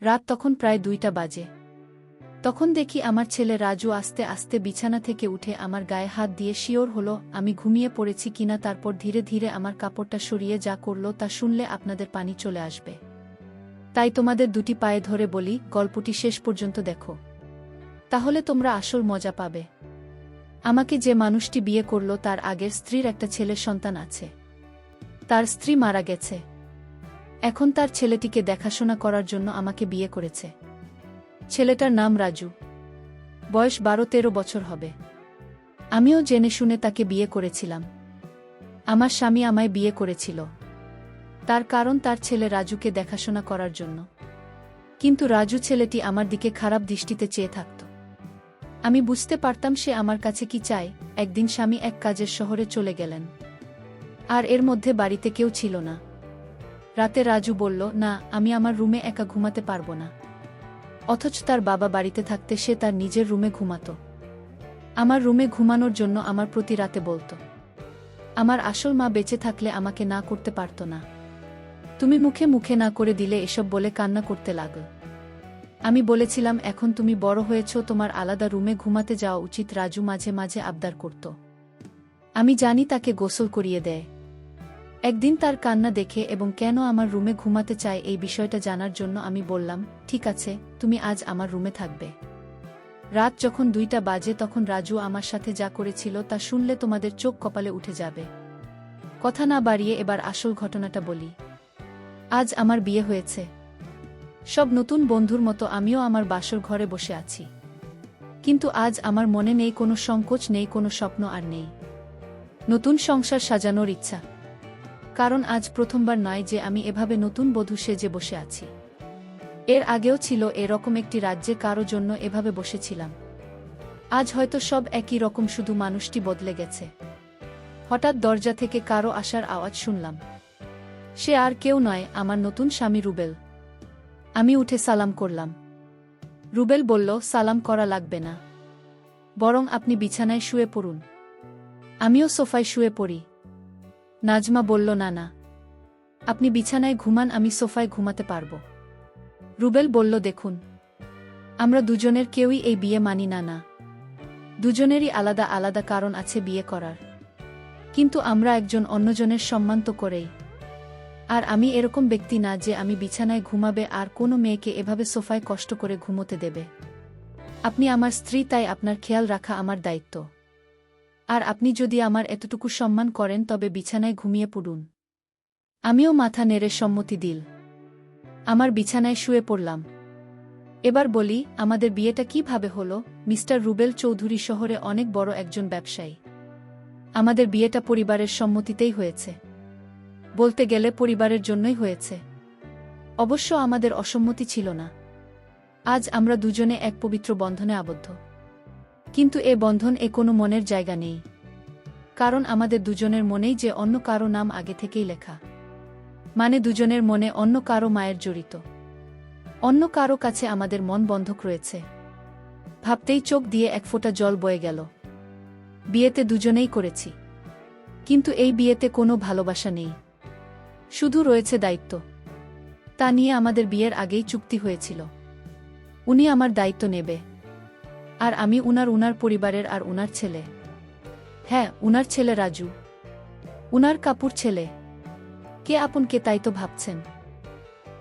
রাত তখন প্রায় দুইটা বাজে। তখন দেখি আমার ছেলে রাজু আস্তে আস্তে বিছানা থেকে উঠে আমার গায়ে হাত দিয়ে শিওর হলো, আমি ঘুমিয়ে পড়েছি কিনা, তারপর ধীরে ধীরে আমার কাপড়টা সরিয়ে যা করল তা শুনলে আপনাদের পানি চলে আসবে। তাই তোমাদের দুটি পায়ে ধরে বলি, গল্পটি শেষ পর্যন্ত দেখো। তাহলে তোমরা আসল মজা পাবে। আমাকে যে মানুষটি বিয়ে করল তার আগের স্ত্রীর একটা ছেলের সন্তান আছে। তার স্ত্রী মারা গেছে। এখন তার ছেলেটিকে দেখাশোনা করার জন্য আমাকে বিয়ে করেছে। ছেলেটার নাম রাজু। বয়স বারো তেরো বছর হবে। আমিও জেনে শুনে তাকে বিয়ে করেছিলাম। আমার স্বামী আমায় বিয়ে করেছিল। তার কারণ তার ছেলে রাজুকে দেখাশোনা করার জন্য। কিন্তু রাজু ছেলেটি আমার দিকে খারাপ দৃষ্টিতে চেয়ে থাকত। আমি বুঝতে পারতাম সে আমার কাছে কি চায়। একদিন স্বামী এক কাজের শহরে চলে গেলেন। আর এর মধ্যে বাড়িতে কেউ ছিল না। রাতে রাজু বলল, না, আমি আমার রুমে একা ঘুমাতে পারব না। অথচ তার বাবা বাড়িতে থাকতে সে তার নিজের রুমে ঘুমাতো। আমার রুমে ঘুমানোর জন্য আমার প্রতি রাতে বলতো, আমার আসল মা বেঁচে থাকলে আমাকে না করতে পারত না। তুমি মুখে মুখে না করে দিলে এসব বলে কান্না করতে লাগল। আমি বলেছিলাম, এখন তুমি বড় হয়েছ, তোমার আলাদা রুমে ঘুমাতে যাওয়া উচিত। রাজু মাঝে মাঝে আবদার করত। আমি জানি তাকে গোসল করিয়ে দেয়। একদিন তার কান্না দেখে এবং কেন আমার রুমে ঘুমাতে চায় এই বিষয়টা জানার জন্য আমি বললাম, ঠিক আছে, তুমি আজ আমার রুমে থাকবে। রাত যখন দুইটা বাজে তখন রাজু আমার সাথে যা করেছিল তা শুনলে তোমাদের চোখ কপালে উঠে যাবে। কথা না বাড়িয়ে এবার আসল ঘটনাটা বলি। আজ আমার বিয়ে হয়েছে। সব নতুন বন্ধুর মতো আমিও আমার বাসর ঘরে বসে আছি। কিন্তু আজ আমার মনে নেই কোনো সংকোচ, নেই কোনো স্বপ্ন আর নেই। নতুন সংসার সাজানোর ইচ্ছা। কারণ আজ প্রথমবার নয় যে আমি এভাবে নতুন বধূ সেজে বসে আছি। এর আগেও ছিল এরকম একটি রাজ্যে কারও জন্য এভাবে বসেছিলাম। আজ হয়তো সব একই রকম, শুধু মানুষটি বদলে গেছে। হঠাৎ দরজা থেকে কারও আসার আওয়াজ শুনলাম। সে আর কেউ নয়, আমার নতুন স্বামী রুবেল। আমি উঠে সালাম করলাম। রুবেল বলল, সালাম করা লাগবে না। বরং আপনি বিছানায় শুয়ে পড়ুন। আমিও সোফায় শুয়ে পড়ি। নাজমা বলল, না না। আপনি বিছানায় ঘুমান, আমি সোফায় ঘুমাতে পারব। রুবেল বলল, দেখুন, আমরা দুজনের কেউই এই বিয়ে মানি না না। দুজনেরই আলাদা আলাদা কারণ আছে বিয়ে করার। কিন্তু আমরা একজন অন্যজনের সম্মান তো করেই। আর আমি এরকম ব্যক্তি না যে আমি বিছানায় ঘুমাবে আর কোনো মেয়েকে এভাবে সোফায় কষ্ট করে ঘুমোতে দেবে। আপনি আমার স্ত্রী, তাই আপনার খেয়াল রাখা আমার দায়িত্ব। আর আপনি যদি আমার এতটুকু সম্মান করেন, তবে বিছানায় ঘুমিয়ে পড়ুন। আমিও মাথা নেড়ে সম্মতি দিল। আমার বিছানায় শুয়ে পড়লাম। এবার বলি, আমাদের বিয়েটা কীভাবে হলো? মিস্টার রুবেল চৌধুরী শহরে অনেক বড় একজন ব্যবসায়ী। আমাদের বিয়েটা পরিবারের সম্মতিতেই হয়েছে। বলতে গেলে পরিবারের জন্যই হয়েছে। অবশ্য আমাদের অসম্মতি ছিল না। আজ আমরা দুজনে এক পবিত্র বন্ধনে আবদ্ধ। কিন্তু এ বন্ধন এ কোনো মনের জায়গা নেই। কারণ আমাদের দুজনের মনেই যে অন্য কারও নাম আগে থেকেই লেখা। মানে দুজনের মনে অন্য কারও মায়ের জড়িত। অন্য কারও কাছে আমাদের মন বন্ধক রয়েছে। ভাবতেই চোখ দিয়ে এক ফোঁটা জল বয়ে গেল। বিয়েতে দুজনেই করেছি। কিন্তু এই বিয়েতে কোনো ভালোবাসা নেই। শুধু রয়েছে দায়িত্ব। তা নিয়ে আমাদের বিয়ের আগেই চুক্তি হয়েছিল। উনি আমার দায়িত্ব নেবে। আর আমি উনার উনার পরিবারের আর উনার ছেলে। হ্যাঁ উনার ছেলে রাজু। উনার কাপুর ছেলে। কে আপন কে তাই তো ভাবছেন।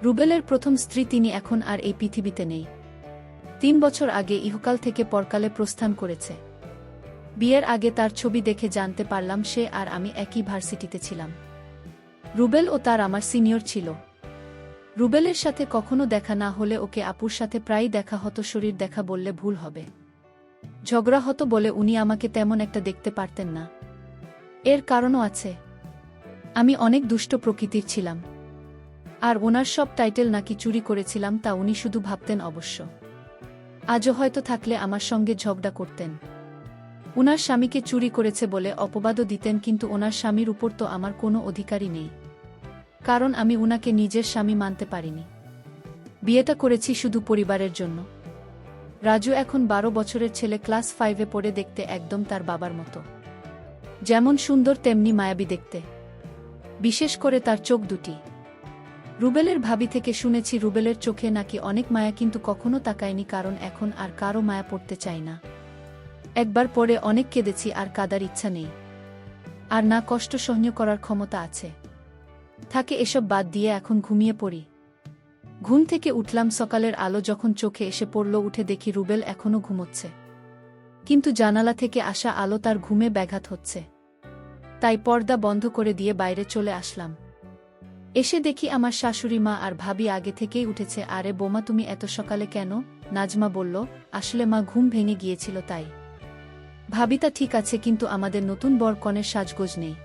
রুবেলের প্রথম স্ত্রী তিনি এখন আর এই পৃথিবীতে নেই। তিন বছর আগে ইহকাল থেকে পরকালে প্রস্থান করেছে। বিয়ের আগে তার ছবি দেখে জানতে পারলাম সে আর আমি একই ভার্সিটিতে ছিলাম। রুবেল ও তার আমার সিনিয়র ছিল। রুবেলের সাথে কখনো দেখা না হলে ওকে আপুর সাথে প্রায়ই দেখা হতো, শরীর দেখা বললে ভুল হবে। ঝগড়া হতো বলে উনি আমাকে তেমন একটা দেখতে পারতেন না। এর কারণও আছে। আমি অনেক দুষ্ট প্রকৃতির ছিলাম। আর ওনার সব টাইটেল নাকি চুরি করেছিলাম তা উনি শুধু ভাবতেন অবশ্য। আজও হয়তো থাকলে আমার সঙ্গে ঝগড়া করতেন। উনার স্বামীকে চুরি করেছে বলে অপবাদও দিতেন কিন্তু ওনার স্বামীর উপর তো আমার কোনো অধিকারই নেই। কারণ আমি উনাকে নিজের স্বামী মানতে পারিনি। বিয়েটা করেছি শুধু পরিবারের জন্য। রাজু এখন বারো বছরের ছেলে ক্লাস ফাইভে পড়ে দেখতে একদম তার বাবার মতো। যেমন সুন্দর তেমনি মায়াবী দেখতে। বিশেষ করে তার চোখ দুটি। রুবেলের ভাবি থেকে শুনেছি রুবেলের চোখে নাকি অনেক মায়া কিন্তু কখনো তাকায়নি কারণ এখন আর কারও মায়া পড়তে চাই না। একবার পরে অনেক কেঁদেছি আর কাদার ইচ্ছা নেই। আর না কষ্ট সহ্য করার ক্ষমতা আছে। থাকে এসব বাদ দিয়ে এখন ঘুমিয়ে পড়ি। ঘুম থেকে উঠলাম সকালের আলো যখন চোখে এসে পড়ল, উঠে দেখি রুবেল এখনও ঘুমোচ্ছে। কিন্তু জানালা থেকে আসা আলো তার ঘুমে ব্যাঘাত হচ্ছে। তাই পর্দা বন্ধ করে দিয়ে বাইরে চলে আসলাম। এসে দেখি আমার শাশুড়ি মা আর ভাবি আগে থেকেই উঠেছে। আরে বোমা, তুমি এত সকালে কেন? নাজমা বলল, আসলে মা ঘুম ভেঙে গিয়েছিল তাই। ভাবিতা ঠিক আছে, কিন্তু আমাদের নতুন বর কনের সাজগোজ নেই।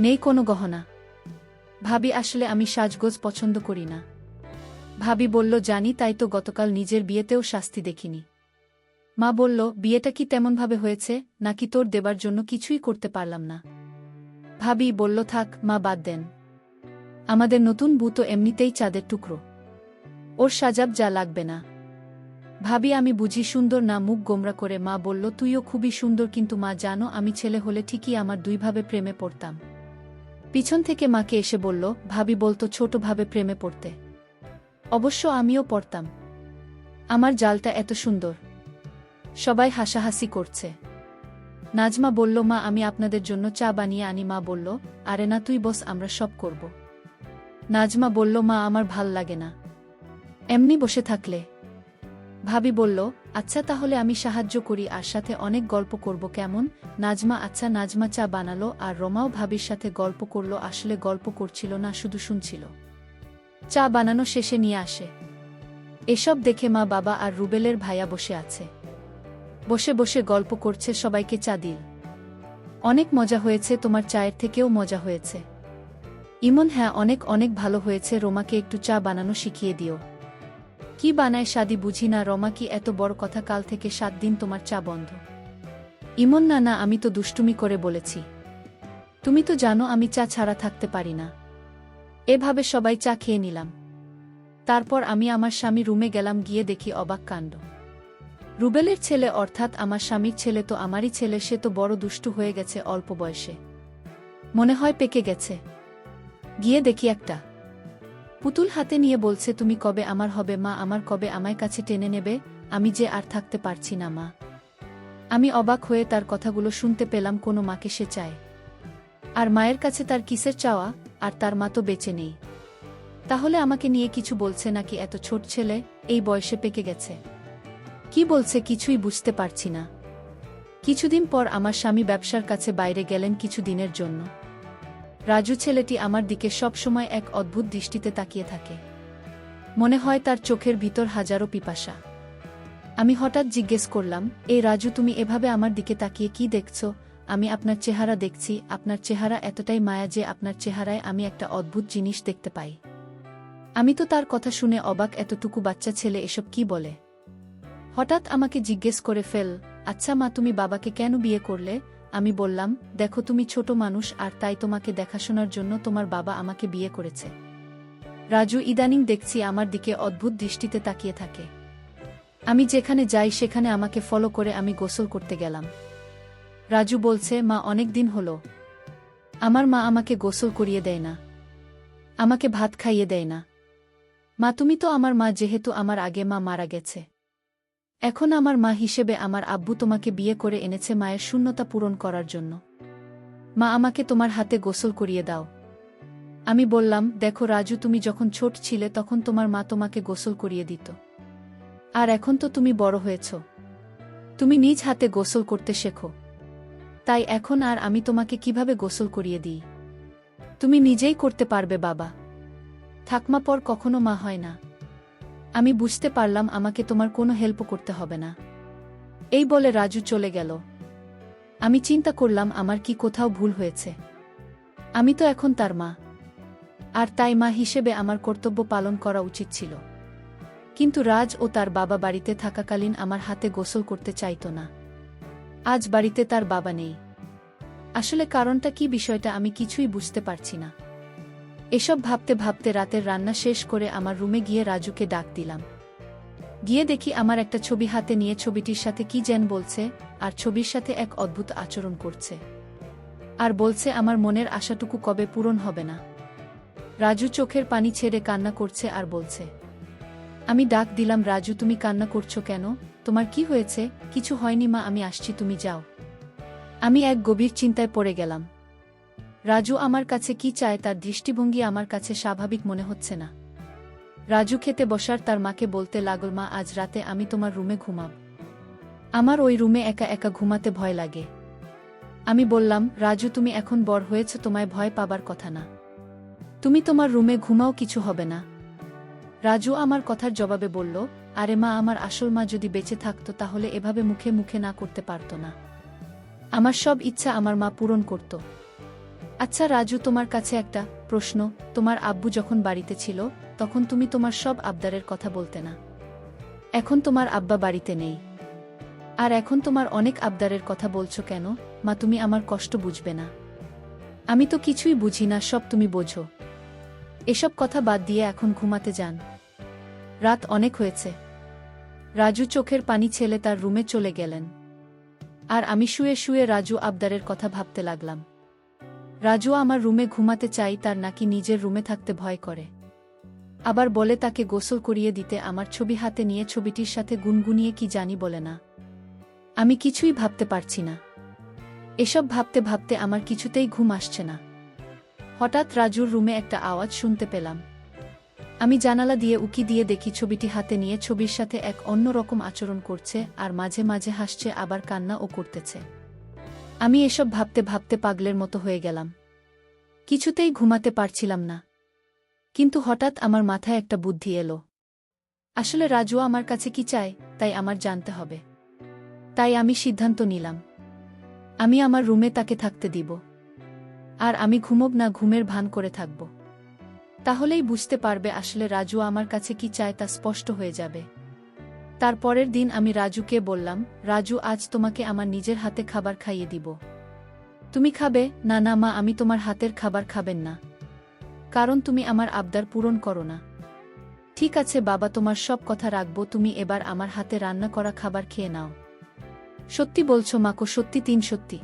নেই কোনো গহনা। ভাবি, আসলে আমি সাজগোজ পছন্দ করি না। ভাবি বলল, জানি, তাই তো গতকাল নিজের বিয়েতেও শাস্তি দেখিনি। মা বলল, বিয়েটা কি তেমনভাবে হয়েছে? নাকি তোর দেবার জন্য কিছুই করতে পারলাম না? ভাবি বলল, থাক, মা, বাদ দেন। আমাদের নতুন বু তো এমনিতেই চাঁদের টুকরো। ওর সাজাব যা লাগবে না। ভাবি, আমি বুঝি সুন্দর না? মুখ গোমরা করে মা বলল, তুইও খুবই সুন্দর, কিন্তু মা, জানো, আমি ছেলে হলে ঠিকই আমার দুইভাবে প্রেমে পড়তাম। পিছন থেকে মাকে এসে বলল, ভাবি বলতো ছোটভাবে প্রেমে পড়তে। অবশ্য আমিও পড়তাম। আমার জালটা এত সুন্দর। সবাই হাসাহাসি করছে। নাজমা বলল, মা, আমি আপনাদের জন্য চা বানিয়ে আনি। মা বলল, আরে না, তুই বস, আমরা সব করব। নাজমা বলল, মা, আমার ভালো লাগে না। এমনি বসে থাকলে। ভাবি বলল আচ্ছা তাহলে আমি সাহায্য করি, আর সাথে অনেক গল্প করব। কেমন? নাজমা আচ্ছা নাজমা চা বানালো, আর রমাও ভাবির সাথে গল্প করল। আসলে গল্প করছিল না, শুধু শুনছিল। চা বানানো শেষে নিয়ে আসে। এসব দেখে মা বাবা আর রুবেলের ভাইয়া বসে আছে। বসে বসে গল্প করছে সবাইকে চা দিল। অনেক মজা হয়েছে, তোমার চায়ের থেকেও মজা হয়েছে। ইমন হ্যাঁ অনেক অনেক ভালো হয়েছে, রোমাকে একটু চা বানানো শিখিয়ে দিও। কি বানায় শাদি বুঝি না, রমা কি এত বড় কথা, কাল থেকে সাত দিন তোমার চা বন্ধ। ইমন, না না, আমি তো দুষ্টুমি করে বলেছি। তুমি তো জানো আমি চা ছাড়া থাকতে পারি না। এভাবে সবাই চা খেয়ে নিলাম। তারপর আমি আমার স্বামী রুমে গেলাম, গিয়ে দেখি অবাক কাণ্ড। রুবেলের ছেলে অর্থাৎ আমার স্বামীর ছেলে তো আমারই ছেলে, সে তো বড় দুষ্টু হয়ে গেছে অল্প বয়সে। মনে হয় পেকে গেছে। গিয়ে দেখি একটা। পুতুল হাতে নিয়ে বলছে, তুমি কবে আমার হবে মা? আমার কবে আমায় কাছে টেনে নেবে? আমি যে আর থাকতে পারছি না, মা। আমি অবাক হয়ে তার কথাগুলো শুনতে পেলাম, কোনো মাকে সে চায়। আর মায়ের কাছে তার কিসের চাওয়া? আর তার মা তো বেঁচে নেই। তাহলে আমাকে নিয়ে কিছু বলছে নাকি এত ছোট ছেলে? এই বয়সে পেকে গেছে। কি বলছে কিছুই বুঝতে পারছি না। কিছুদিন পর আমার স্বামী ব্যবসার কাছে বাইরে গেলেন কিছু দিনের জন্য। রাজু ছেলেটি আমার দিকে সবসময় এক অদ্ভুত দৃষ্টিতে তাকিয়ে থাকে। মনে হয় তার চোখের ভিতর হাজারো পিপাসা। আমি হঠাৎ জিজ্ঞেস করলাম এই রাজু, তুমি এভাবে আমার দিকে তাকিয়ে কি দেখছ? আমি আপনার চেহারা দেখছি, আপনার চেহারা এতটাই মায়া যে আপনার চেহারায় আমি একটা অদ্ভুত জিনিস দেখতে পাই। আমি তো তার কথা শুনে অবাক এতটুকু বাচ্চা ছেলে এসব কি বলে? হঠাৎ আমাকে জিজ্ঞেস করে ফেল আচ্ছা মা, তুমি বাবাকে কেন বিয়ে করলে? আমি বললাম, দেখো তুমি ছোট মানুষ আর তাই তোমাকে দেখাশোনার জন্য তোমার বাবা আমাকে বিয়ে করেছে। রাজু, ইদানিং দেখছি আমার দিকে অদ্ভুত দৃষ্টিতে তাকিয়ে থাকে। আমি যেখানে যাই সেখানে আমাকে ফলো করে আমি গোসল করতে গেলাম। রাজু বলছে, মা, অনেক দিন হল। আমার মা আমাকে গোসল করিয়ে দেয় না। আমাকে ভাত খাইয়ে দেয় না। মা, তুমি তো আমার মা, যেহেতু আমার আগে মা মারা গেছে। এখন আমার মা হিসেবে আমার আব্বু তোমাকে বিয়ে করে এনেছে মায়ের শূন্যতা পূরণ করার জন্য। মা, আমাকে তোমার হাতে গোসল করিয়ে দাও। আমি বললাম, দেখো রাজু, তুমি যখন ছোট ছিলে, তখন তোমার মা তোমাকে গোসল করিয়ে দিত। আর এখন তো তুমি বড় হয়েছ। তুমি নিজ হাতে গোসল করতে শেখো। তাই এখন আর আমি তোমাকে কীভাবে গোসল করিয়ে দিই? তুমি নিজেই করতে পারবে, বাবা। থাকমা পর কখনো মা হয় না। আমি বুঝতে পারলাম আমাকে তোমার কোনো হেল্প করতে হবে না। এই বলে রাজু চলে গেল। আমি চিন্তা করলাম আমার কি কোথাও ভুল হয়েছে। আমি তো এখন তার মা। আর তাই মা হিসেবে আমার কর্তব্য পালন করা উচিত ছিল। কিন্তু রাজ ও তার বাবা বাড়িতে থাকাকালীন আমার হাতে গোসল করতে চাইত না। আজ বাড়িতে তার বাবা নেই। আসলে কারণটা কি বিষয়টা আমি কিছুই বুঝতে পারছি না। এসব ভাবতে ভাবতে রাতের রান্না শেষ করে আমার রুমে গিয়ে রাজুকে ডাক দিলাম। গিয়ে দেখি আমার একটা ছবি হাতে নিয়ে ছবিটির সাথে কি যেন বলছে আর ছবির সাথে এক অদ্ভুত আচরণ করছে। আর বলছে আমার মনের আশাটুকু কবে পূরণ হবে না। রাজু চোখের পানি ছেড়ে কান্না করছে আর বলছে, আমি ডাক দিলাম, রাজু তুমি কান্না করছ কেন? তোমার কি হয়েছে? কিছু হয়নি মা, আমি আসছি, তুমি যাও। আমি এক গভীর চিন্তায় পড়ে গেলাম। রাজু আমার কাছে কি চায়, তার দৃষ্টিভঙ্গি আমার কাছে স্বাভাবিক মনে হচ্ছে না। রাজু খেতে বসার তার মাকে বলতে লাগল, মা, আজ রাতে আমি তোমার রুমে ঘুমাব। আমার ওই রুমে একা একা ঘুমাতে ভয় লাগে। আমি বললাম, রাজু, তুমি এখন বড় হয়েছ, তোমায় ভয় পাবার কথা না। তুমি তোমার রুমে ঘুমাও, কিছু হবে না। রাজু আমার কথার জবাবে বলল আরে মা, আমার আসল মা যদি বেঁচে থাকতো তাহলে এভাবে মুখে মুখে না করতে পারত না। আমার সব ইচ্ছা আমার মা পূরণ করত। আচ্ছা রাজু, তোমার কাছে একটা প্রশ্ন। তোমার আব্বু যখন বাড়িতে ছিল, তখন তুমি তোমার সব আবদারের কথা বলতে না। এখন তোমার আব্বা বাড়িতে নেই। আর এখন তোমার অনেক আবদারের কথা বলছো কেন? মা, তুমি আমার কষ্ট বুঝবে না। আমি তো কিছুই বুঝি না, সব তুমি বোঝো। এসব কথা বাদ দিয়ে এখন ঘুমাতে যান। রাত অনেক হয়েছে। রাজু চোখের পানি ছেলে তার রুমে চলে গেলেন। আর আমি শুয়ে শুয়ে রাজু আবদারের কথা ভাবতে লাগলাম। রাজু আমার রুমে ঘুমাতে চাই, তার নাকি নিজের রুমে থাকতে ভয় করে। আবার বলে তাকে গোসল করিয়ে দিতে আমার ছবি হাতে নিয়ে ছবিটির সাথে গুনগুনিয়ে কি জানি বলে না। আমি কিছুই ভাবতে পারছি না। এসব ভাবতে ভাবতে আমার কিছুতেই ঘুম আসছে না। হঠাৎ রাজুর রুমে একটা আওয়াজ শুনতে পেলাম। আমি জানালা দিয়ে উকি দিয়ে দেখি ছবিটি হাতে নিয়ে ছবির সাথে এক অন্যরকম আচরণ করছে আর মাঝে মাঝে হাসছে, আবার কান্না ও করতেছে। আমি এসব ভাবতে ভাবতে পাগলের মতো হয়ে গেলাম। কিছুতেই ঘুমাতে পারছিলাম না। কিন্তু হঠাৎ আমার মাথায় একটা বুদ্ধি এলো। আসলে রাজু আমার কাছে কি চায়, তাই আমার জানতে হবে। তাই আমি সিদ্ধান্ত নিলাম। আমি আমার রুমে তাকে থাকতে দিব। আর আমি ঘুমব না, ঘুমের ভান করে থাকব। তাহলেই বুঝতে পারবে আসলে রাজু আমার কাছে কি চায় তা স্পষ্ট হয়ে যাবে। তার পরের দিন আমি রাজুকে বললাম, রাজু, আজ তোমাকে আমার নিজের হাতে খাবার খাইয়ে দিব। তুমি খাবে? না না, মা, আমি তোমার হাতের খাবার খাবেন না। কারণ তুমি আমার আবদার পূরণ করো না। ঠিক আছে, বাবা, তোমার সব কথা রাখব, তুমি এবার আমার হাতে রান্না করা খাবার খেয়ে নাও। সত্যি বলছো মাকো সত্যি, তিন সত্যি।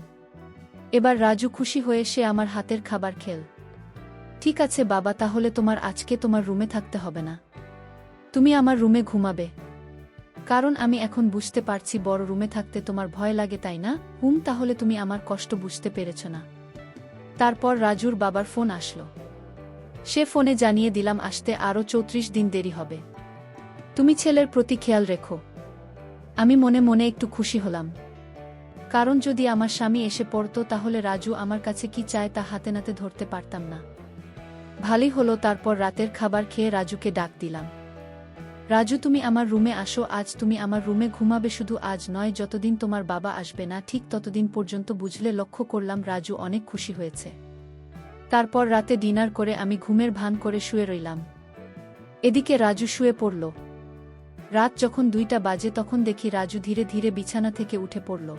এবার রাজু খুশি হয়ে সে আমার হাতের খাবার খেল। ঠিক আছে, বাবা, তাহলে তোমার আজকে তোমার রুমে থাকতে হবে না। তুমি আমার রুমে ঘুমাবে। কারণ আমি এখন বুঝতে পারছি বড় রুমে থাকতে তোমার ভয় লাগে, তাই না? হুম, তাহলে তুমি আমার কষ্ট বুঝতে পেরেছ না। তারপর রাজুর বাবার ফোন আসলো। সে ফোনে জানিয়ে দিলাম, আসতে আরও চৌত্রিশ দিন দেরি হবে। তুমি ছেলের প্রতি খেয়াল রেখো। আমি মনে মনে একটু খুশি হলাম। কারণ যদি আমার স্বামী এসে পড়তো, তাহলে রাজু আমার কাছে কি চায় তা হাতে নাতে ধরতে পারতাম না। ভালোই হলো তারপর রাতের খাবার খেয়ে রাজুকে ডাক দিলাম। রাজু, তুমি আমার রুমে আসো, আজ তুমি আমার রুমে ঘুমাবে শুধু আজ নয়, যতদিন তোমার বাবা আসবে না, ঠিক ততদিন পর্যন্ত বুঝলে লক্ষ্য করলাম রাজু অনেক খুশি হয়েছে। তারপর রাতে ডিনার করে আমি ঘুমের ভান করে শুয়ে রইলাম। এদিকে রাজু শুয়ে পড়ল। রাত যখন দুইটা বাজে তখন দেখি রাজু ধীরে ধীরে বিছানা থেকে উঠে পড়ল।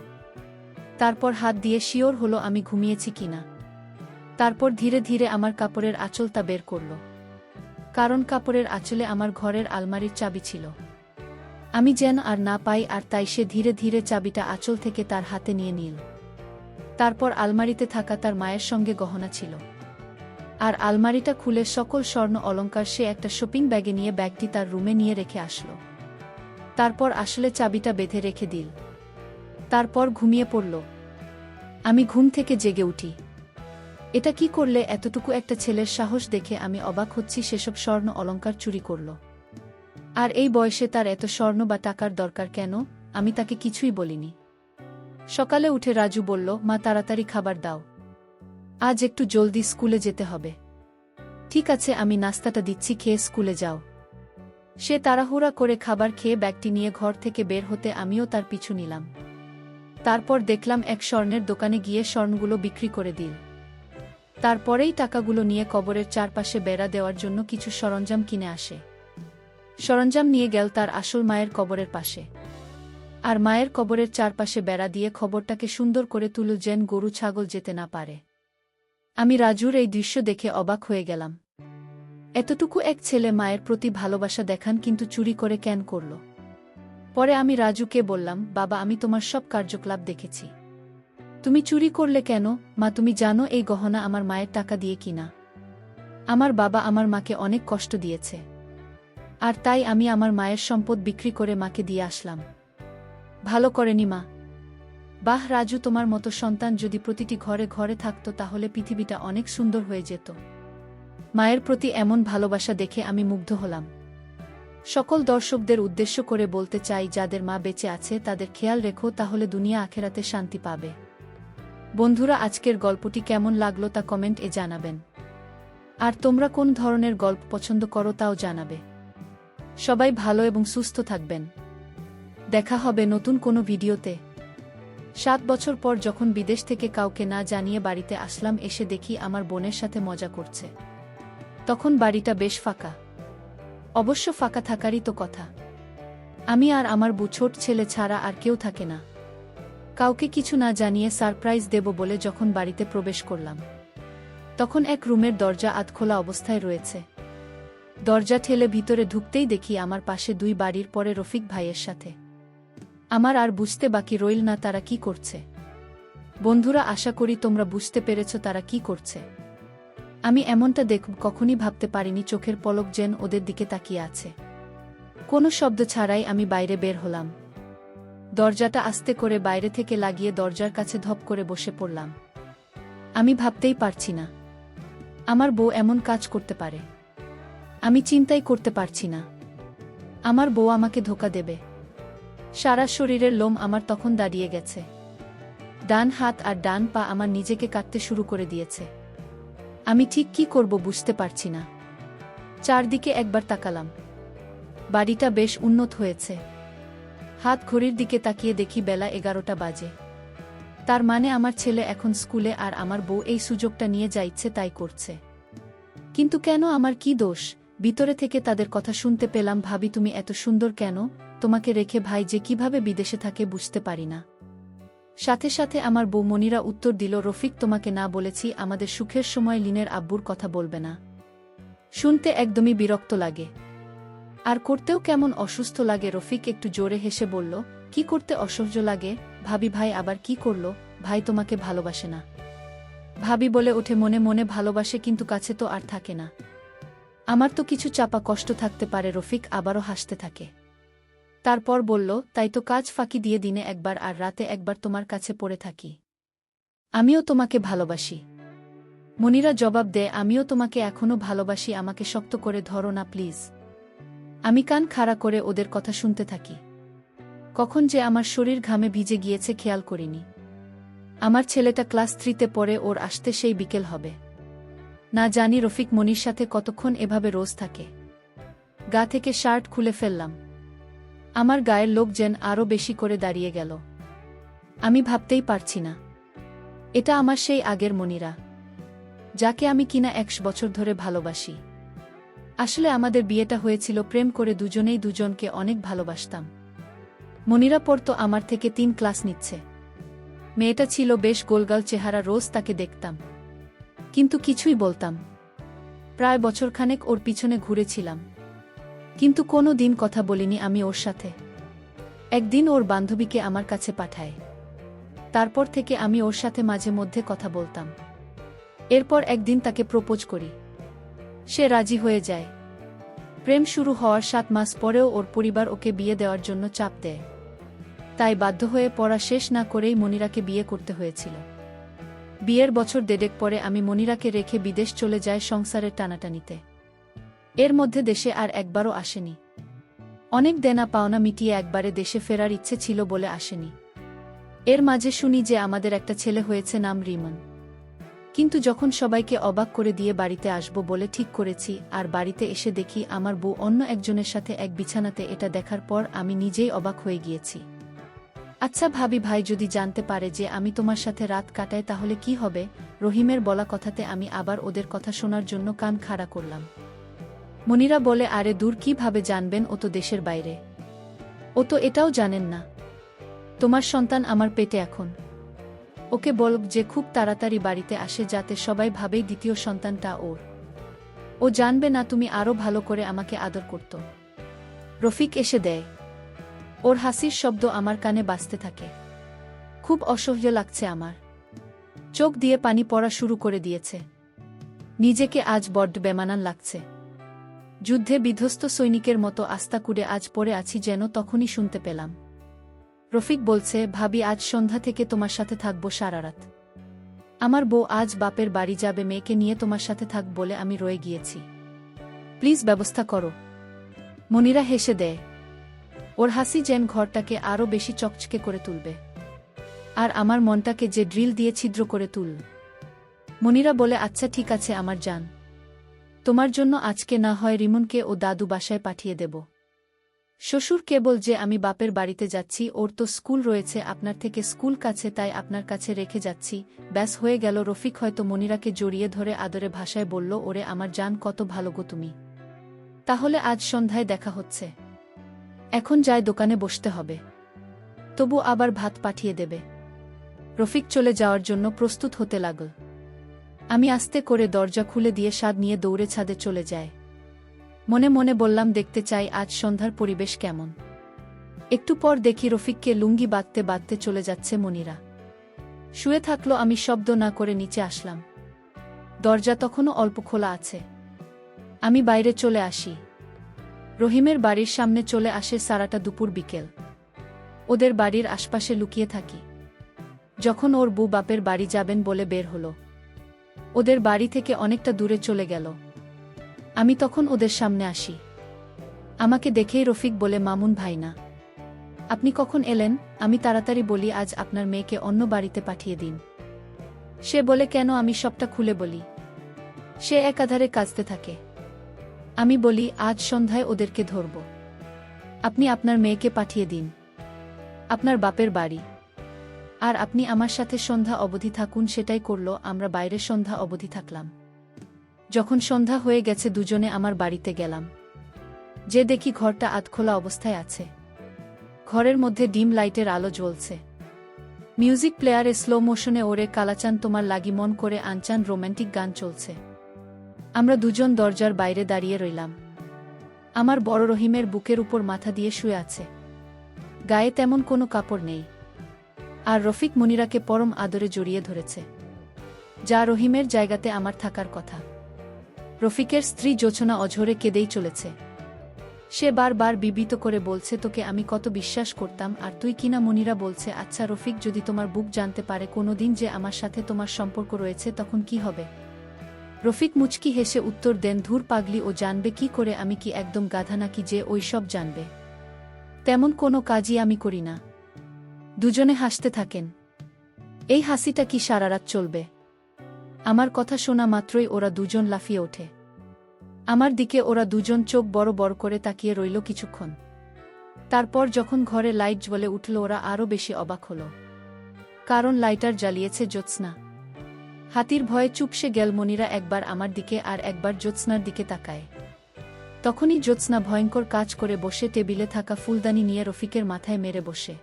তারপর হাত দিয়ে শিওর হলো আমি ঘুমিয়েছি কিনা। তারপর ধীরে ধীরে আমার কাপড়ের আঁচলটা বের করল। কারণ কাপড়ের আঁচলে আমার ঘরের আলমারির চাবি ছিল। আমি যেন আর না পাই আর তাই সে ধীরে ধীরে চাবিটা আঁচল থেকে তার হাতে নিয়ে নিল। তারপর আলমারিতে থাকা তার মায়ের সঙ্গে গহনা ছিল। আর আলমারিটা খুলে সকল স্বর্ণ অলঙ্কার সে একটা শপিং ব্যাগে নিয়ে ব্যাগটি তার রুমে নিয়ে রেখে আসলো। তারপর আসলে চাবিটা বেঁধে রেখে দিল। তারপর ঘুমিয়ে পড়ল। আমি ঘুম থেকে জেগে উঠি। এটা কি করলে এতটুকু একটা ছেলের সাহস দেখে আমি অবাক হচ্ছি সেসব স্বর্ণ অলঙ্কার চুরি করল। আর এই বয়সে তার এত স্বর্ণ বা টাকার দরকার কেন? আমি তাকে কিছুই বলিনি। সকালে উঠে রাজু বলল, মা, তাড়াতাড়ি খাবার দাও। আজ একটু জলদি স্কুলে যেতে হবে। ঠিক আছে, আমি নাস্তাটা দিচ্ছি, খেয়ে স্কুলে যাও সে তাড়াহুড়া করে খাবার খেয়ে ব্যাগটি নিয়ে ঘর থেকে বের হতে আমিও তার পিছু নিলাম। তারপর দেখলাম এক স্বর্ণের দোকানে গিয়ে স্বর্ণগুলো বিক্রি করে দিল। তারপরেই টাকাগুলো নিয়ে কবরের চারপাশে বেড়া দেওয়ার জন্য কিছু সরঞ্জাম কিনে আসে। সরঞ্জাম নিয়ে গেল তার আসল মায়ের কবরের পাশে। আর মায়ের কবরের চারপাশে বেড়া দিয়ে খবরটাকে সুন্দর করে তুলো যেন গরু ছাগল যেতে না পারে। আমি রাজুর এই দৃশ্য দেখে অবাক হয়ে গেলাম। এতটুকু এক ছেলে মায়ের প্রতি ভালোবাসা দেখান কিন্তু চুরি করে কেন করল? পরে আমি রাজুকে বললাম, বাবা, আমি তোমার সব কার্যকলাপ দেখেছি। তুমি চুরি করলে কেন? মা, তুমি জানো এই গহনা আমার মায়ের টাকা দিয়ে কিনা। আমার বাবা আমার মাকে অনেক কষ্ট দিয়েছে। আর তাই আমি আমার মায়ের সম্পদ বিক্রি করে মাকে দিয়ে আসলাম। ভালো করেনি মা। বাহ, রাজু, তোমার মতো সন্তান যদি প্রতিটি ঘরে ঘরে থাকতো তাহলে পৃথিবীটা অনেক সুন্দর হয়ে যেত। মায়ের প্রতি এমন ভালোবাসা দেখে আমি মুগ্ধ হলাম। সকল দর্শকদের উদ্দেশ্য করে বলতে চাই, যাদের মা বেঁচে আছে তাদের খেয়াল রেখো, তাহলে দুনিয়া আখেরাতে শান্তি পাবে। বন্ধুরা, আজকের গল্পটি কেমন লাগল তা কমেন্ট এ জানাবেন। আর তোমরা কোন ধরনের গল্প পছন্দ করো তাও জানাবে। সবাই ভালো এবং সুস্থ থাকবেন। দেখা হবে নতুন কোনো ভিডিওতে। সাত বছর পর যখন বিদেশ থেকে কাউকে না জানিয়ে বাড়িতে আসলাম, এসে দেখি আমার বোনের সাথে মজা করছে। তখন বাড়িটা বেশ ফাঁকা। অবশ্য ফাঁকা থাকারই তো কথা। আমি আর আমার বুছোট ছেলে ছাড়া আর কেউ থাকে না। কাউকে কিছু না জানিয়ে সারপ্রাইজ দেব বলে যখন বাড়িতে প্রবেশ করলাম। তখন এক রুমের দরজা আধখোলা অবস্থায় রয়েছে। দরজা ঠেলে ভিতরে ঢুকতেই দেখি আমার পাশে দুই বাড়ির পরে রফিক ভাইয়ের সাথে। আমার আর বুঝতে বাকি রইল না তারা কি করছে। বন্ধুরা, আশা করি তোমরা বুঝতে পেরেছ তারা কি করছে। আমি এমনটা দেখব কখনই ভাবতে পারিনি চোখের পলক যেন ওদের দিকে তাকিয়ে আছে। কোনো শব্দ ছাড়াই আমি বাইরে বের হলাম। দরজাটা আস্তে করে বাইরে থেকে লাগিয়ে দরজার কাছে ধপ করে বসে পড়লাম। আমি ভাবতেই পারছি না। আমার বউ এমন কাজ করতে পারে। আমি চিন্তাই করতে পারছি না। আমার বউ আমাকে ধোকা দেবে। সারা শরীরের লোম আমার তখন দাঁড়িয়ে গেছে। ডান হাত আর ডান পা আমার নিজেকে কাটতে শুরু করে দিয়েছে। আমি ঠিক কি করব বুঝতে পারছি না। চারদিকে একবার তাকালাম। বাড়িটা বেশ উন্নত হয়েছে। হাত ঘড়ির দিকে তাকিয়ে দেখি বেলা এগারোটা বাজে। তার মানে আমার ছেলে এখন স্কুলে আর আমার বউ এই সুযোগটা নিয়ে যা ইচ্ছে তাই করছে। কিন্তু কেন আমার কি দোষ? ভিতরে থেকে তাদের কথা শুনতে পেলাম, ভাবি, তুমি এত সুন্দর কেন? তোমাকে রেখে ভাই যে কীভাবে বিদেশে থাকে বুঝতে পারি না। সাথে সাথে আমার বউ মনিরা উত্তর দিল, রফিক, তোমাকে না বলেছি, আমাদের সুখের সময় লিনের আব্বুর কথা বলবে না। শুনতে একদমই বিরক্ত লাগে। আর করতেও কেমন অসুস্থ লাগে? রফিক একটু জোরে হেসে বলল, কি করতে অসহ্য লাগে? ভাবি ভাই আবার কি করল? ভাই তোমাকে ভালোবাসে না। ভাবি বলে ওঠে, মনে মনে ভালোবাসে, কিন্তু কাছে তো আর থাকে না। আমার তো কিছু চাপা কষ্ট থাকতে পারে, রফিক আবারও হাসতে থাকে। তারপর বলল, তাই তো কাজ ফাঁকি দিয়ে দিনে একবার আর রাতে একবার তোমার কাছে পড়ে থাকি। আমিও তোমাকে ভালোবাসি। মনিরা জবাব দেয়, আমিও তোমাকে এখনও ভালোবাসি, আমাকে শক্ত করে ধরো না, প্লিজ। আমি কান খাড়া করে ওদের কথা শুনতে থাকি। কখন যে আমার শরীর ঘামে ভিজে গিয়েছে খেয়াল করিনি। আমার ছেলেটা ক্লাস থ্রিতে পড়ে ওর আসতে সেই বিকেল হবে। না জানি রফিক মনির সাথে কতক্ষণ এভাবে রোজ থাকে। গা থেকে শার্ট খুলে ফেললাম। আমার গায়ের লোক যেন আরও বেশি করে দাঁড়িয়ে গেল। আমি ভাবতেই পারছি না। এটা আমার সেই আগের মনিরা, যাকে আমি কিনা একশ বছর ধরে ভালোবাসি। আসলে আমাদের বিয়েটা হয়েছিল প্রেম করে দুজনেই দুজনকে অনেক ভালোবাসতাম। মনিরা পড়তো আমার থেকে তিন ক্লাস নিচ্ছে। মেয়েটা ছিল বেশ গোলগাল চেহারা, রোজ তাকে দেখতাম। কিন্তু কিছুই বলতাম। প্রায় বছরখানেক ওর পিছনে ঘুরেছিলাম। কিন্তু কোনো দিন কথা বলিনি আমি ওর সাথে। একদিন ওর বান্ধবীকে আমার কাছে পাঠায়। তারপর থেকে আমি ওর সাথে মাঝে মধ্যে কথা বলতাম। এরপর একদিন তাকে প্রপোজ করি। সে রাজি হয়ে যায়। প্রেম শুরু হওয়ার সাত মাস পরেও ওর পরিবার ওকে বিয়ে দেওয়ার জন্য চাপ দেয়। তাই বাধ্য হয়ে পড়া শেষ না করেই মনিরাকে বিয়ে করতে হয়েছিল। বিয়ের বছর দেড়েক পরে আমি মনিরাকে রেখে বিদেশ চলে যায় সংসারের টানাটানিতে। এর মধ্যে দেশে আর একবারও আসেনি। অনেক দেনা পাওনা মিটিয়ে একবারে দেশে ফেরার ইচ্ছে ছিল বলে আসেনি। এর মাঝে শুনি যে আমাদের একটা ছেলে হয়েছে নাম রিমন। কিন্তু যখন সবাইকে অবাক করে দিয়ে বাড়িতে আসব বলে ঠিক করেছি, আর বাড়িতে এসে দেখি আমার বউ অন্য একজনের সাথে এক বিছানাতে এটা দেখার পর আমি নিজেই অবাক হয়ে গিয়েছি। আচ্ছা ভাবি ভাই যদি জানতে পারে যে আমি তোমার সাথে রাত কাটাই তাহলে কি হবে? রহিমের বলা কথাতে আমি আবার ওদের কথা শোনার জন্য কান খাড়া করলাম। মনিরা বলে, আরে দূর কীভাবে জানবেন? ও তো দেশের বাইরে। ও তো এটাও জানেন না। তোমার সন্তান আমার পেটে এখন। ওকে বল যে খুব তাড়াতাড়ি বাড়িতে আসে যাতে সবাই ভাবেই দ্বিতীয় সন্তানটা ওর। ও জানবে না তুমি আরও ভালো করে আমাকে আদর করত। রফিক এসে দেয়। ওর হাসির শব্দ আমার কানে বাঁচতে থাকে। খুব অসহ্য লাগছে আমার। চোখ দিয়ে পানি পড়া শুরু করে দিয়েছে। নিজেকে আজ বড্ড বেমানান লাগছে। যুদ্ধে বিধ্বস্ত সৈনিকের মতো আস্তা কুড়ে আজ পড়ে আছি যেন তখনই শুনতে পেলাম। রফিক বলছে, ভাবি, আজ সন্ধ্যা থেকে তোমার সাথে থাকব সারা রাত। আমার বউ আজ বাপের বাড়ি যাবে, মেয়েকে নিয়ে তোমার সাথে থাক বলে আমি রয়ে গিয়েছি। প্লিজ ব্যবস্থা করো। মনিরা হেসে দেয়। ওর হাসি যেন ঘরটাকে আরও বেশি চকচকে করে তুলবে। আর আমার মনটাকে যে ড্রিল দিয়ে ছিদ্র করে তুল। মনিরা বলে আচ্ছা ঠিক আছে, আমার যান তোমার জন্য আজকে না হয় রিমনকে ও দাদু বাসায় পাঠিয়ে দেব। শ্বশুর কেবল যে আমি বাপের বাড়িতে যাচ্ছি, ওর তো স্কুল রয়েছে, আপনার থেকে স্কুল কাছে, তাই আপনার কাছে রেখে যাচ্ছি। ব্যাস, হয়ে গেল, রফিক হয়তো মনিরাকে জড়িয়ে ধরে আদরে ভাষায় বলল, ওরে, আমার জান, কত ভালো গো তুমি। তাহলে আজ সন্ধ্যায় দেখা হচ্ছে। এখন যায় দোকানে বসতে হবে। তবু আবার ভাত পাঠিয়ে দেবে। রফিক চলে যাওয়ার জন্য প্রস্তুত হতে লাগল। আমি আস্তে করে দরজা খুলে দিয়ে স্বাদ নিয়ে দৌড়ে ছাদে চলে যায় মনে মনে বললাম, দেখতে চাই আজ সন্ধ্যার পরিবেশ কেমন। একটু পর দেখি রফিককে লুঙ্গি বাঁধতে বাঁধতে চলে যাচ্ছে মনিরা। শুয়ে থাকল আমি শব্দ না করে নিচে আসলাম। দরজা তখনও অল্প খোলা আছে। আমি বাইরে চলে আসি। রহিমের বাড়ির সামনে চলে আসে সারাটা দুপুর বিকেল। ওদের বাড়ির আশপাশে লুকিয়ে থাকি। যখন ওর বু বাপের বাড়ি যাবেন বলে বের হলো। ওদের বাড়ি থেকে অনেকটা দূরে চলে গেল। আমি তখন ওদের সামনে আসি। আমাকে দেখেই রফিক বলে, মামুন ভাই না। আপনি কখন এলেন? আমি তাড়াতাড়ি বলি, আজ আপনার মেয়েকে অন্য বাড়িতে পাঠিয়ে দিন। সে বলে, কেন আমি সবটা খুলে বলি? সে একাধারে কাজতে থাকে। আমি বলি, আজ সন্ধ্যায় ওদেরকে ধরব। আপনি আপনার মেয়েকে পাঠিয়ে দিন। আপনার বাপের বাড়ি। আর আপনি আমার সাথে সন্ধ্যা অবধি থাকুন, সেটাই করল, আমরা বাইরে সন্ধ্যা অবধি থাকলাম। যখন সন্ধ্যা হয়ে গেছে দুজনে আমার বাড়িতে গেলাম। যে দেখি ঘরটা আধখোলা অবস্থায় আছে। ঘরের মধ্যে ডিম লাইটের আলো জ্বলছে। মিউজিক প্লেয়ারে স্লো মোশনে ওরে, কালাচান তোমার লাগি মন করে আনচান রোম্যান্টিক গান চলছে। আমরা দুজন দরজার বাইরে দাঁড়িয়ে রইলাম। আমার বড় রহিমের বুকের উপর মাথা দিয়ে শুয়ে আছে। গায়ে তেমন কোনো কাপড় নেই। আর রফিক মনিরাকে পরম আদরে জড়িয়ে ধরেছে। যা রহিমের জায়গাতে আমার থাকার কথা। রফিকের স্ত্রী জোছনা অঝরে কেঁদেই চলেছে। সে বারবার বিবিত করে বলছে, তোকে আমি কত বিশ্বাস করতাম, আর তুই কিনা মনিরা বলছে আচ্ছা রফিক, যদি তোমার বুক জানতে পারে কোনোদিন যে আমার সাথে তোমার সম্পর্ক রয়েছে, তখন কি হবে? রফিক মুচকি হেসে উত্তর দেন, ধূর পাগলি, ও জানবে কি করে আমি কি একদম গাধা নাকি যে ওই সব জানবে। তেমন কোনো কাজই আমি করি না। দুজনে হাসতে থাকেন। এই হাসিটা কি সারারাত চলবে? আমার কথা শোনা মাত্রই ওরা দুজন লাফিয়ে ওঠে। আমার দিকে ওরা দুজন চোখ বড় বড় করে তাকিয়ে রইল কিছুক্ষণ। তারপর যখন ঘরে লাইট জ্বলে উঠল, ওরা আরও বেশি অবাক হল। কারণ লাইটার জ্বালিয়েছে জ্যোৎস্না। হাতির ভয়ে চুপসে গেল মনিরা একবার আমার দিকে আর একবার জ্যোৎস্নার দিকে তাকায়। তখনই জ্যোৎস্না ভয়ঙ্কর কাজ করে বসে টেবিলে থাকা ফুলদানি নিয়ে রফিকের মাথায় মেরে বসে।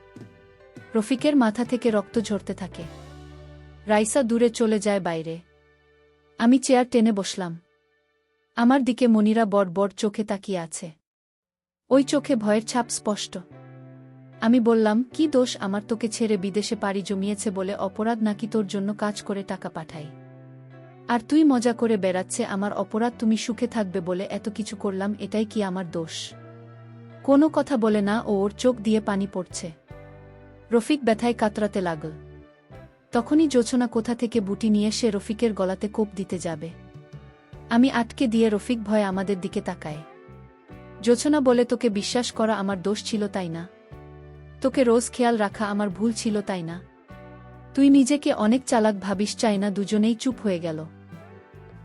রফিকের মাথা থেকে রক্ত ঝরতে থাকে। রাইসা দূরে চলে যায় বাইরে। আমি চেয়ার টেনে বসলাম। আমার দিকে মনিরা বড় বড় চোখে তাকিয়ে আছে। ওই চোখে ভয়ের ছাপ স্পষ্ট। আমি বললাম, কি দোষ আমার তোকে ছেড়ে বিদেশে পাড়ি জমিয়েছে বলে অপরাধ নাকি তোর জন্য কাজ করে টাকা পাঠাই আর তুই মজা করে বেড়াচ্ছে, আমার অপরাধ তুমি সুখে থাকবে বলে এত কিছু করলাম, এটাই কি আমার দোষ? কোনো কথা বলে না, ও ওর চোখ দিয়ে পানি পড়ছে। রফিক ব্যথায় কাতরাতে লাগল। তখনই জোছনা কোথা থেকে বুটি নিয়ে সে রফিকের গলাতে কোপ দিতে যাবে। আমি আটকে দিয়ে রফিক ভয় আমাদের দিকে তাকায় জোছনা বলে, তোকে বিশ্বাস করা আমার দোষ ছিল তাই না? তোকে রোজ খেয়াল রাখা আমার ভুল ছিল তাই না? তুই নিজেকে অনেক চালাক ভাবিস, চাই না দুজনেই চুপ হয়ে গেল।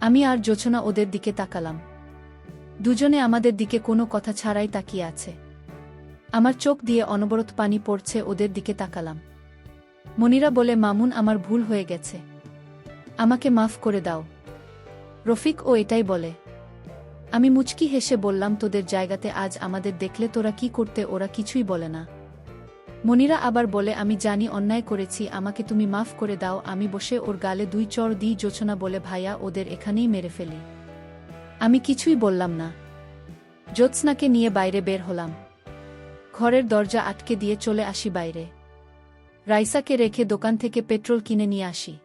আমি আর জোছনা ওদের দিকে তাকালাম। দুজনে আমাদের দিকে কোনো কথা ছাড়াই তাকিয়ে আছে। আমার চোখ দিয়ে অনবরত পানি পড়ছে, ওদের দিকে তাকালাম। মনিরা বলে, মামুন, আমার ভুল হয়ে গেছে। আমাকে মাফ করে দাও। রফিক ও এটাই বলে। আমি মুচকি হেসে বললাম, তোদের জায়গাতে আজ আমাদের দেখলে তোরা কি করতে, ওরা কিছুই বলে না। মনিরা আবার বলে, আমি জানি, অন্যায় করেছি, আমাকে তুমি মাফ করে দাও, আমি বসে ওর গালে দুই চর দিই, জোছনা বলে, ভাইয়া, ওদের এখানেই মেরে ফেলি। আমি কিছুই বললাম না। জ্যোৎস্নাকে নিয়ে বাইরে বের হলাম। ঘরের দরজা আটকে দিয়ে চলে আসি বাইরে। রাইসাকে রেখে দোকান থেকে পেট্রোল কিনে নিয়ে আসি।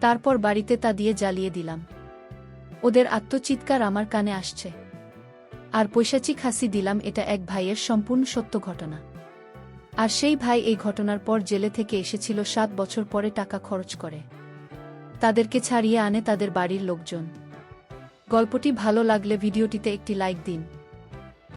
তারপর বাড়িতে তা দিয়ে জ্বালিয়ে দিলাম। ওদের আত্মচিৎকার আমার কানে আসছে। আর পৈশাচিক হাসি দিলাম, এটা এক ভাইয়ের সম্পূর্ণ সত্য ঘটনা। আর সেই ভাই এই ঘটনার পর জেলে থেকে এসেছিল, সাত বছর পরে টাকা খরচ করে। তাদেরকে ছাড়িয়ে আনে তাদের বাড়ির লোকজন। গল্পটি ভালো লাগলে ভিডিওটিতে একটি লাইক দিন।